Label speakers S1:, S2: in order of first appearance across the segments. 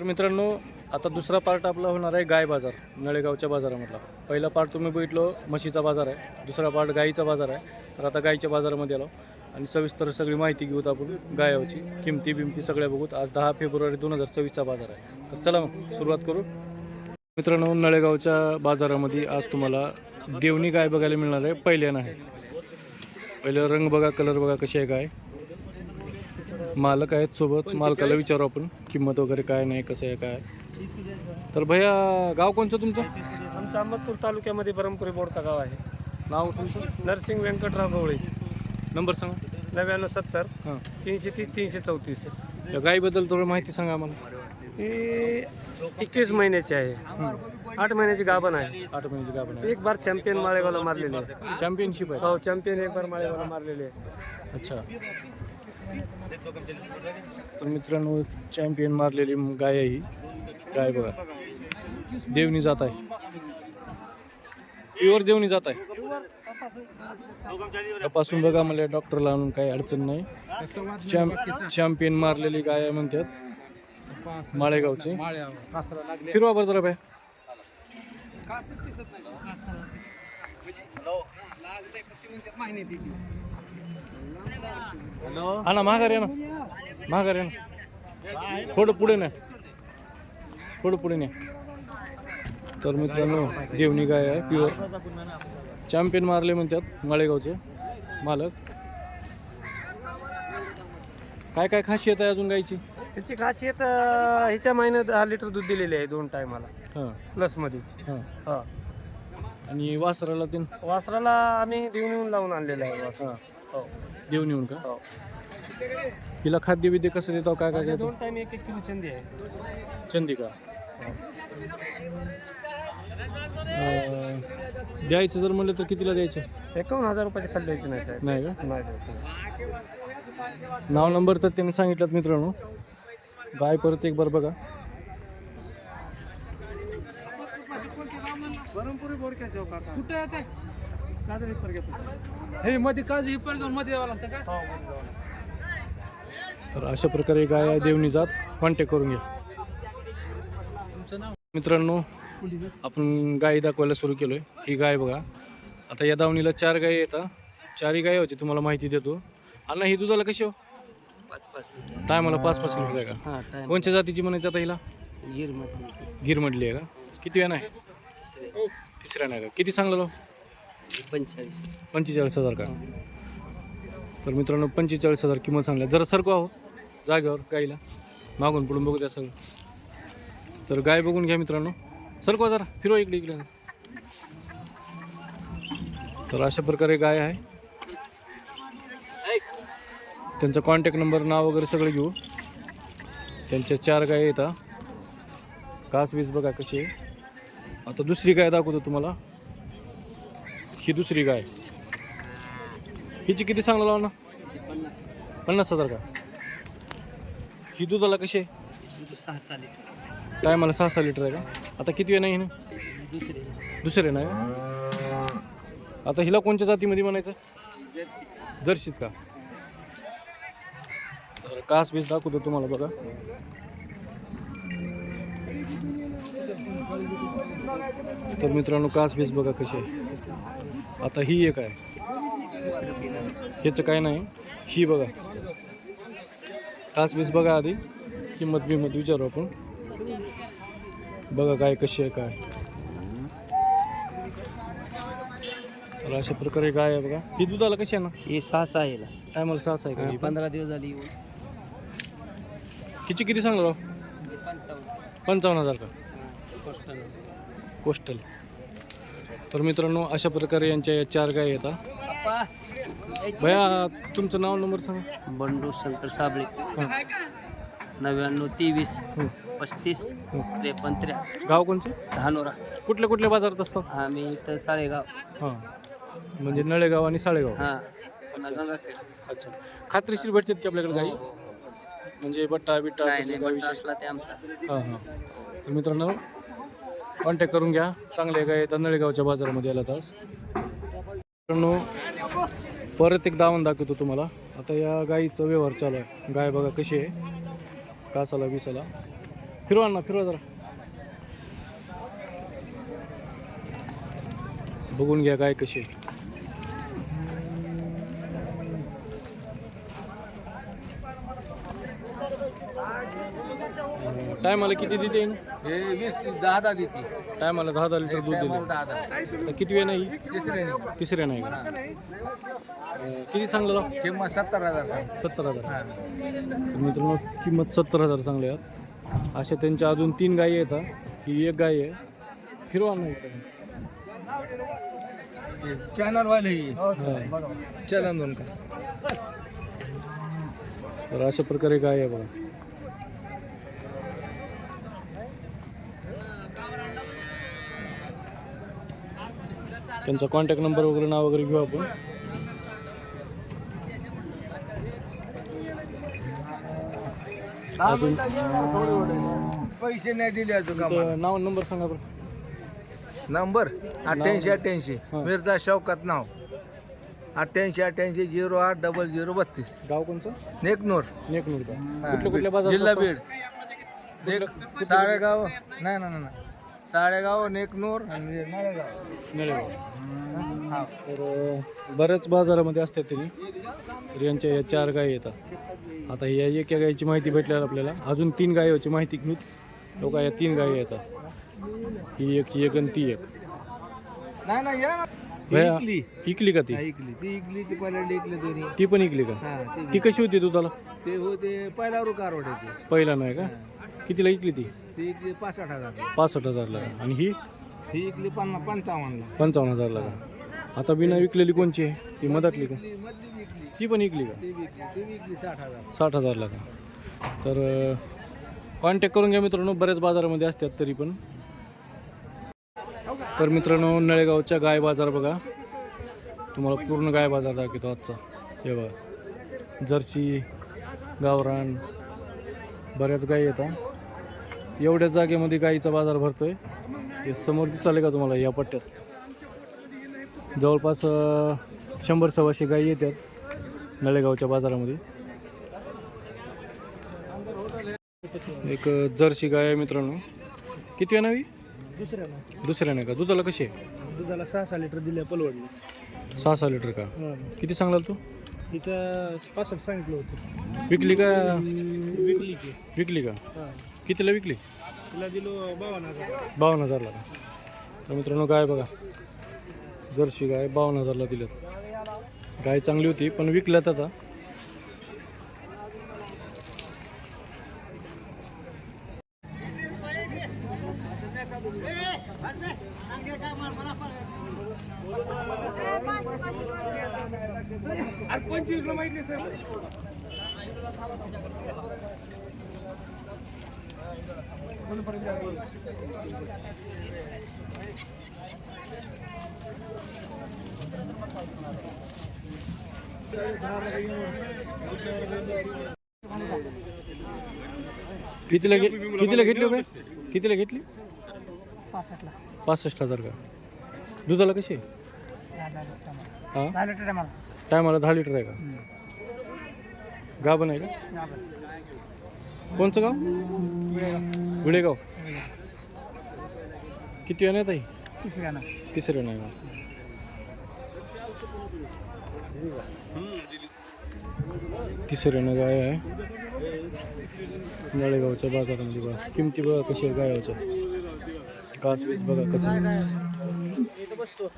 S1: तर मित्रांनो आता दुसरा पार्ट आपला होणार आहे गाय बाजार नळेगावच्या बाजारामधला. पहिला पार्ट तुम्ही बघितलो म्हशीचा बाजार आहे. दुसरा पार्ट गाईचा बाजार आहे. तर आता गाईच्या बाजारामध्ये आलो. आणि सविस्तर सगळी माहिती घेऊत आपण गायाची. किमती बिमती सगळ्या बघूत. आज दहा फेब्रुवारी दोन हजार सव्वीसचा बाजार आहे. तर चला मग सुरुवात करू. मित्रांनो नळेगावच्या बाजारामध्ये आज तुम्हाला देवणी गाय बघायला मिळणार आहे. पहिल्यानं आहे पहिलं रंग बघा कलर बघा कशी आहे गाय. मालक आहेत सोबत मालकाला विचारू आपण किंमत वगैरे काय नाही कसं आहे काय? तर भैया गाव कोणचं तुमचं?
S2: आमचं अहमदपूर तालुक्यामध्ये परमपुरी बोडका गाव आहे.
S1: नाव तुमचं?
S2: नरसिंग व्यंकटराव गवळे.
S1: नंबर सांगा.
S2: नव्याण्णव सत्तर.
S1: हां.
S2: तीनशे तीस तीनशे चौतीस.
S1: या गायीबद्दल थोडं माहिती सांगा आम्हाला.
S2: ही एकवीस महिन्याची आहे. आठ महिन्याची गाभण आहे.
S1: आठ महिन्याची गाभण आहे.
S2: एक बार चॅम्पियन माळेगावला मारलेले आहे.
S1: चॅम्पियनशिप आहे.
S2: हो चॅम्पियन एक बार माळेगावला मारलेले आहे.
S1: अच्छा. तर मित्रांनो चॅम्पियन मारलेली गाय आहे ही. गाय बघा. देवणी जात आहे. प्युअर देवणी जात आहे. तपासून बघा मला डॉक्टरला आणून काही अडचण नाही. चॅम्प चॅम्पियन मारलेली गाय आहे म्हणतात. माळेगावची. फिरवा बरं जरा बाय. हा ना महागार आहे ना. महागार आहे ना. थोडं पुढे नाही थोडं पुढे नाही तर मित्रांनो देवणी गाय आहे प्युअर चॅम्पियन मारले म्हणतात माळेगावचे मालक. काय काय खासियत आहे अजून गायची?
S2: त्याची खासियत अं, ह्याच्या महिन्यात दहा लिटर दूध दिलेले आहे दोन टायमाला
S1: हां.
S2: प्लसमध्ये
S1: हां.
S2: हा.
S1: आणि वासराला तीन?
S2: वासराला आम्ही देऊन येऊन लावून आणलेलं आहे वासरा.
S1: हां
S2: हो
S1: देऊन येऊन का
S2: हो
S1: हिला खाद्य बिद्य कसं देतो काय काय देतो
S2: दोन टाइम एक एक किलो चंदी आहे
S1: चंदिका अं, द्यायचं जर म्हणलं तर कितीला द्यायचं
S2: एकावन्न हजार रुपयाचे खाली द्यायचे नाही साहेब
S1: नाही का
S2: नाही द्यायचं
S1: नाव नंबर तर त्यांनी सांगितलं मित्रांनो गाय परत एक बार बघा
S2: कुठे
S3: हे मध्ये पण घेऊन मध्ये यावं लागतं का?
S2: हो
S1: तर अशा प्रकारे गाय आहे देवणी जात कॉन्टॅक्ट करून घ्या.
S3: तुमचं नाव
S1: मित्रांनो आपण गाय दाखवायला सुरू केलोय. ही गाय बघा. आता या दावणीला चार गाय येतात. चारही गाय होती तुम्हाला माहिती देतो. अण्णा ही दुधाला कशी हो?
S2: पाच पाच
S1: टायमाला पाच पाच लिटर आहे का?
S2: हां टाइम
S1: कोणत्या जातीची म्हणायचं आता हिला?
S2: गिरमध्ये
S1: गिर म्हटली आहे का? किती वेळ आहे तिसऱ्या नाही का? किती सांगलो?
S2: पंचेचाळीस.
S1: पंचेचाळीस हजार का? तर मित्रांनो पंचेचाळीस हजार किंमत सांगल्या. जरा सरको आहो. जागेवर गाईला. मागून पुढून बघू द्या सगळं. तर गाय बघून घ्या मित्रांनो. सरकवा जरा. फिरवा इकडे इकडे. तर अशा प्रकारे गाय आहे. त्यांचा कॉन्टॅक्ट नंबर नाव वगैरे सगळं घेऊ. त्यांच्या चार गाय येतात कास वीस बघा कशी आहे. आता दुसरी गाय दाखवतो तुम्हाला. ही दुसरी गाय? हिची किती सांगला लावा ना पन्नास हजार का? ही दुधाला कशी आहे?
S2: सहा लिटर
S1: टायमाला सहा सहा लिटर आहे का? आता किती वेळ नाही ना
S2: दुसरे
S1: दुसरे आता हिला कोणत्या जातीमध्ये म्हणायचं? जर्सीच का? तर कास बीस दाखवतो तुम्हाला बघा. तर मित्रांनो कास बीस बघा कशी आहे. आता ही एक आहे. ह्याचं काय नाही. ही बघा. कास बीस बघा आधी. किंमत बिंमत विचारू आपण. बघा काय कशी आहे काय. तर अशा प्रकारे गाय आहे बघा. ही दुधाला कशी आहे ना?
S2: ही सहा सहा आहे
S1: टायमाला सहा आहे का ही?
S2: पंधरा दिवस झाली
S1: हिची किती सांगलो राव? पंचावन्न. हजार का? कोस्टल. तर मित्रांनो अशा प्रकारे यांच्या या चार गाय येतात. भया तुमचं नाव नंबर सांगा.
S2: बंडू शंकर साबळे.
S1: हां.
S2: नव्याण्णव तेवीस
S1: हं.
S2: पस्तीस
S1: हं.
S2: त्रेपन्न त्र्या
S1: गाव कोणचे?
S2: धानोरा.
S1: कुठल्या कुठल्या बाजारात असतात
S2: आम्ही इथं साळेगाव.
S1: हां. म्हणजे नळेगाव आणि साळेगाव.
S2: हां. गंगाखेड.
S1: अच्छा. खात्रीशीर भेटतात की आपल्याकडे गाई? म्हणजे बट्टा बिट्टा
S2: असला ते आमचा.
S1: हां हां. तर मित्रांनो कॉन्टॅक्ट करून घ्या. चांगले गाय येतात नळेगावच्या बाजारामध्ये आला तास मित्रांनो परत एक दावण दाखवतो तुम्हाला. आता या गाईचं व्यवहार चालू आहे. गाय बघा कशी आहे. कासाला विसाला फिरवा ना फिरवा जरा. बघून घ्या गाय कशी आहे. टायमाला किती देते?
S4: हे वीस दहा दहा देते.
S1: टायमाला दहा दहा लिटर दूध
S4: टायमाला
S1: देते.
S4: दहा दहा.
S1: तर किती वेळ नाही?
S4: तिसरे
S1: तिसऱ्या नाही. का अं, किती सांगलं
S4: किंमत सत्तर हजार
S1: सत्तर हजार.
S4: हा.
S1: तर मित्रांनो किंमत सत्तर हजार चांगले आहेत. अशा त्यांच्या अजून तीन गायी येतात ही. एक गाय आहे. फिरवा नाही
S4: चॅनल वाले
S1: हा.
S4: चलन दोन का
S1: तर अशा प्रकारे गाय आहे बघा. त्यांचा कॉन्टॅक्ट नंबर वगैरे नाव वगैरे घेऊ आपण. अजून?
S4: पैसे नाही दिले अजून
S1: तुमचं नाव नंबर सांगा बरं.
S4: नंबर? अठ्ठ्याऐंशी अठ्ठ्याऐंशी.
S1: हा.
S4: मिर्झा शौकत नाव. अठ्ठ्याऐंशी अठ्ठ्याऐंशी झिरो आठ डबल झिरो बत्तीस.
S1: गाव कोणचं?
S4: नेकनूर.
S1: नेकनूर का. कुठल्या कुठल्या बाजार
S4: जिल्हा बीड. नेक साळेगाव. नाही ना ना साळेगाव नेकनूर. आणि
S1: तर बऱ्याच बाजारामध्ये असतात त्यांनी तर यांच्या या चार गायी येतात. आता या एका गायीची माहिती भेटल्यावर आपल्याला. अजून तीन गायीची माहिती घेऊ लोक या तीन गायी येतात. ही एक ही एक आणि ती एक.
S4: नाही नाही या ना.
S1: भैया,
S4: इकली.
S1: इकली का ती?
S4: हा, इकली. ती इकली ती पहिल्यांदा इकली दोन्ही.
S1: ती पण इकली का?
S4: हा ते
S1: ती कशी होती दुधाला?
S4: ते होते पहिला
S1: नाही का? कितीला इकली ती?
S4: ती इकली पासष्ट हजार.
S1: पासष्ट हजारला. का आणि ही?
S4: ही इकली पन्नास पंचावन्नला.
S1: पंचावन्न हजारला का? आता बिना विकलेली कोणची आहे? ती मधातली का?
S4: ती मधली विकली.
S1: ती पण का?
S4: ती विकली. ती विकली साठ हजार.
S1: साठ हजारला का? तर कॉन्टॅक्ट करून घ्या मित्रांनो बऱ्याच बाजारामध्ये असतात तरी पण. तर मित्रांनो नळेगावच्या गाय बाजार बघा. तुम्हाला पूर्ण गाय बाजार दाखवतो आजचा. हे बघा. जर्सी गावरान बऱ्याच गायी येतात एवढ्या जागेमध्ये गायीचा बाजार भरतोय. हे समोर दिसले का तुम्हाला या पट्ट्यात? जवळपास शंभर सव्वाशे गायी येतात नळेगावच्या बाजारामध्ये. एक जर्सी गाय आहे मित्रांनो. किती आहे नवी?
S2: दुसऱ्या
S1: दुसऱ्या नाही का? दुधाला कशी आहे?
S2: दुधाला सहा सहा लिटर दिले परवडले
S1: सहा सहा लिटर का? किती सांगला तू?
S2: इथं पासष्ट सांगितलं होतं.
S1: विकली का?
S2: विकली की.
S1: विकली का? कितीला विकली?
S2: तिला दिलो बावन्न हजार.
S1: बावन्न हजारला का? तर मित्रांनो गाय बघा. जर्सी गाय बावन्न हजारला दिल्यात. गाय चांगली होती पण विकल्यात आता. कितीला घे कितीला घेतली हो काय कितीला घेतली?
S2: पासष्टला.
S1: पासष्ट हजार का? दुधाला कशी? आहे हां?
S2: दहा लिटर आहे मला.
S1: टायमाला दहा लिटर आहे का? गाभण आहे का? कोणचं गाव? विडेगाव किती वेळ ताई?
S2: तिसऱ्या ना.
S1: तिसरं नाही का? तिसऱ्यानं गाय आहे. नळेगावच्या बाजारामध्ये बघा. किमती बघा कशी आहे गायाच्या घास बीस बघा कसं
S2: बसतो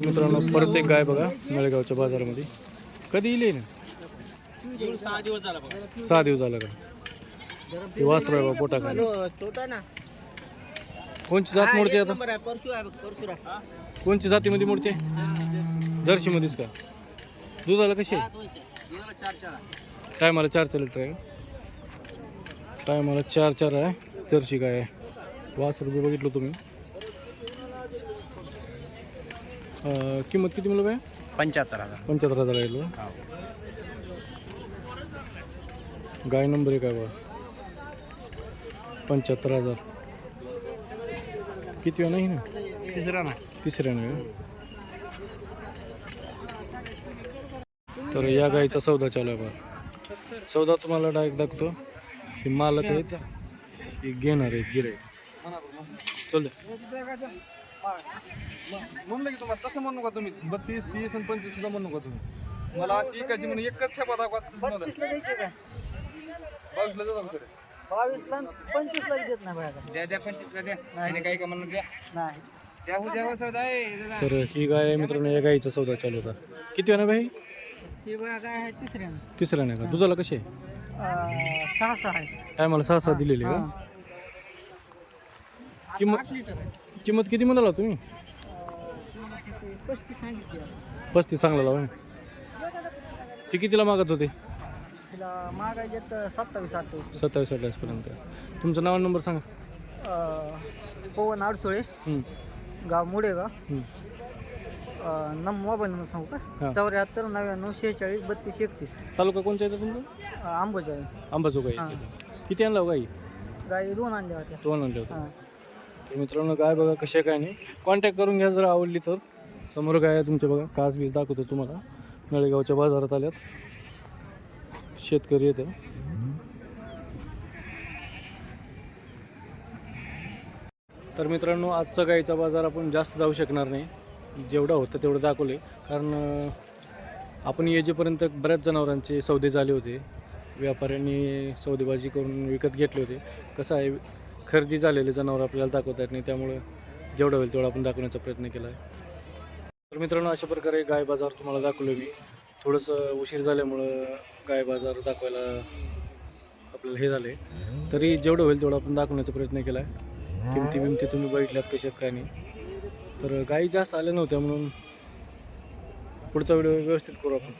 S1: मित्रांनो परत एक गाय बघा नळेगावच्या बाजारामध्ये. कधी येईल ना
S2: सहा दिवस झाला
S1: सहा दिवस झाला का? ते वासरू आहे बा पोटा खाली
S2: छोटा ना.
S1: कोणची जात मोडते आता?
S2: आहे परशु आहे परशुरा.
S1: कोणची जातीमध्ये मोडते? जर्सीमध्येच का? दुधाला कशी आहे?
S2: चार चार
S1: टायमाला चार चार लिटर आहे का? टायमाला चार चार आहे. जर्सी गाय आहे? वास रुपये बघितलं तुम्ही. अं, किंमत किती म्हणलं काय
S2: पंच्याहत्तर हजार.
S1: पंच्याहत्तर हजार आहे. गाय नंबर एक आहे बघा. पंच्याहत्तर हजार. किती वेळा नाही ना
S2: तिसरा ना
S1: तिसऱ्या नाही तर या गाईचा सौदा चालू आहे बघा. सौदा तुम्हाला डायरेक्ट दाखवतो. हे मालक आहेत. हे घेणार आहेत गिरे चल
S5: म्हणलं की तुम्हाला तसं म्हणू का तुम्ही बत्तीस तीस आणि पंचवीस सुद्धा म्हणू का तुम्ही? मला अशी एकाची म्हणून एकच ठेपा दाखवा बावीसला जाऊ सर
S6: बावीसला पंचवीसला देत नाही बाहेर
S4: द्या द्या पंचवीसला द्या. आणि काही का म्हणून द्या.
S6: नाही.
S4: द्या हो, द्या हो, सौदा आहे, दादा.
S1: तर ही गाय आहे मित्रांनो या गाईचा सौदा चालू होता. किती आहे ना
S6: ही बघा काय आहे तिसऱ्या.
S1: तिसऱ्या नाही का? दुधाला कशी आहे?
S6: सहा सहा आहे.
S1: काय मला सहा सहा दिलेली का? किंमत
S6: आठ लिटर आहे.
S1: किंमत किती म्हणाला तुम्ही?
S6: ती पस्तीस सांगितली.
S1: पस्तीस चांगला लावा. ते कितीला मागत होते?
S6: तिला मागायचे तर सत्तावीस अठ्ठावीस
S1: सत्तावीस अठ्ठावीसपर्यंत तुमचं नाव आणि नंबर सांगा.
S6: अं, पवन आडसोळे.
S1: हं,
S6: गाव मुडेगाव.
S1: हं.
S6: अं, नम मोबाईल नंबर सांगू
S1: हा.
S6: का चौऱ्याहत्तर नव्याण्णव शेहेचाळीस बत्तीस एकतीस.
S1: तालुका कोणचा येतं तुमचं?
S6: अं,
S1: अंबाजोगाई
S6: हां.
S1: किती आणला हो गाई?
S6: गाई दोन आणल्या होत्या.
S1: दोन आणले होते
S6: हां.
S1: तर मित्रांनो गाय बघा कशा काय नाही. कॉन्टॅक्ट करून घ्या जर आवडली तर. समोर गाय आहे तुमच्या बघा. कास बीज दाखवतो तुम्हाला. नळेगावच्या बाजारात आल्यात. शेतकरी येतो तर मित्रांनो आजचा गाईचा बाजार आपण जास्त जाऊ शकणार नाही. जेवढं होतं तेवढं दाखवले. कारण आपण येजेपर्यंत बऱ्याच जनावरांचे सौदे झाले होते. व्यापाऱ्यांनी सौदेबाजी करून विकत घेतले होते. कसं आहे खरेदी झालेले जनावर आपल्याला दाखवता येत नाही. त्यामुळं जेवढं होईल तेवढं आपण दाखवण्याचा प्रयत्न केला आहे. तर मित्रांनो अशा प्रकारे गाय बाजार तुम्हाला दाखवलं मी. थोडंसं उशीर झाल्यामुळं गाय बाजार दाखवायला आपल्याला हे झाले. तरी जेवढं होईल तेवढं आपण दाखवण्याचा प्रयत्न केला आहे किमती बिमती तुम्ही बघितल्यात कशात काय नाही. तर गायी जास्त आल्या नव्हत्या म्हणून पुढचा व्हिडिओ व्यवस्थित करू आपण.